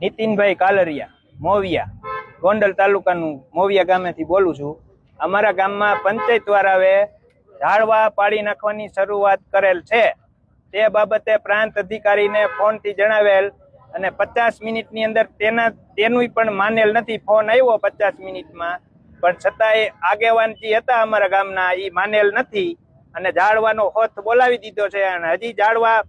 નીતિનભાઈ કાલરિયા, મોવિયા, ગોંડલ તાલુકાનું મોવિયા ગામેથી બોલું છું. અમારા ગામમાં પંચાયત વાળાએ ઝાડવા પાડી નાખવાની શરૂઆત કરેલ છે. તે બાબતે પ્રાંત અધિકારીને ફોનથી જણાવેલ અને પચાસ મિનિટની અંદર તેના તેનું પણ માનેલ નથી. ફોન આવ્યો પચાસ મિનિટમાં, પણ છતાંય આગેવાન જે હતા અમારા ગામના એ માનેલ નથી. અને ઝાડવાનો હોથ બોલાવી દીધો છે અને હજી ઝાડવા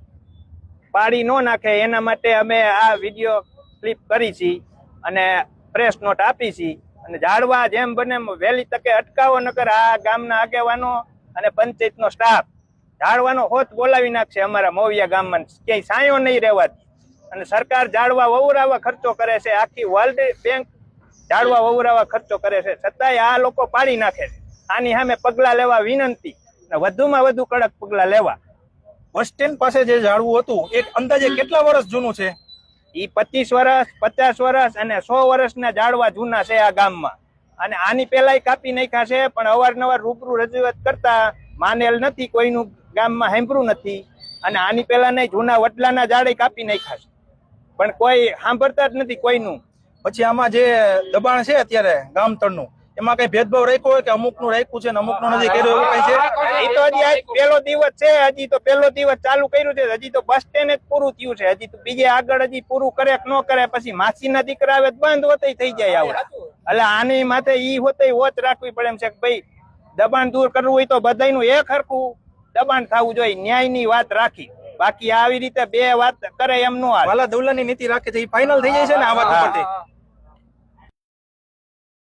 પાડી ન નાખે. એના માટે અમે આ વીડિયો ક્લિપ કરી છી અને પ્રેસ નોટ આપી છી. અને ઝાડવા જેમ બને વહેલી તકે અટકાવો, નકર આ ગામના આગેવાનો અને પંચાયતનો સ્ટાફ ઝાડવાનો હોત બોલાવી નાખશે અમારા મોવિયા ગામમાં. ક્યાંય સાયો નહીં રહેવાતી અને સરકાર ઝાડવા વવરાવા ખર્ચો કરે છે. આખી વર્લ્ડ બેંક ઝાડવા વવરાવા ખર્ચો કરે છે. છતાંય આ લોકો પાડી નાખે છે. આની સામે પગલાં લેવા વિનંતી અને વધુમાં વધુ કડક પગલાં લેવા. બસ સ્ટેન્ડ પાસે જે ઝાડવું હતું, એક અંદાજે કેટલા વર્ષ જૂનું છે? ઈ પચીસ વર્ષ પચાસ વર્ષ અને સો વર્ષના ઝાડવા જૂના છે આ ગામમાં. અને આની પહેલાય કાપી નાખ્યા છે, પણ અવારનવાર રૂબરૂ રજૂઆત કરતા માનેલ નથી, કોઈનું ગામમાં હેમ્પરું નથી. અને આની પહેલા નહીં જૂના વડલાના ઝાડે કાપી નાખ્યા છે. પણ કોઈ સાંભળતા જ નથી કોઈનું. પછી આમાં જે દબાણ છે અત્યારે ગામ તળનું એમાં કઈ ભેદભાવ રાખ્યો હોય કે અમુકનું રાખ્યું છે અમુકનું નથી કર્યું એવું કઈ છે? તો હજી આજ પેલો દિવસ છે હજી તો પેલો દિવસ ચાલુ કર્યું છે હજી તો બસ સ્ટેન્ડ જ પૂરું થયું છે હજી તો બીજે આગળ હજી પૂરું કરે કે ન કરે પછી માસીના દીકરા આવે બંધ હોતે થઈ જાય આવડે. એટલે આની માથે ઈ હોતે હોત રાખવી પડે એમ છે કે ભાઈ દબાણ દૂર કરવું હોય તો બધાયનું એક હરખું દબાણ થવું જોઈએ ન્યાયની વાત રાખી. બાકી આવી રીતે બે વાત કરે એમ નો દુલ્હન વાલા દૌલાની નીતિ રાખે છે એ ફાઇનલ થઈ જાય છે ને આ વાત ઉપરથી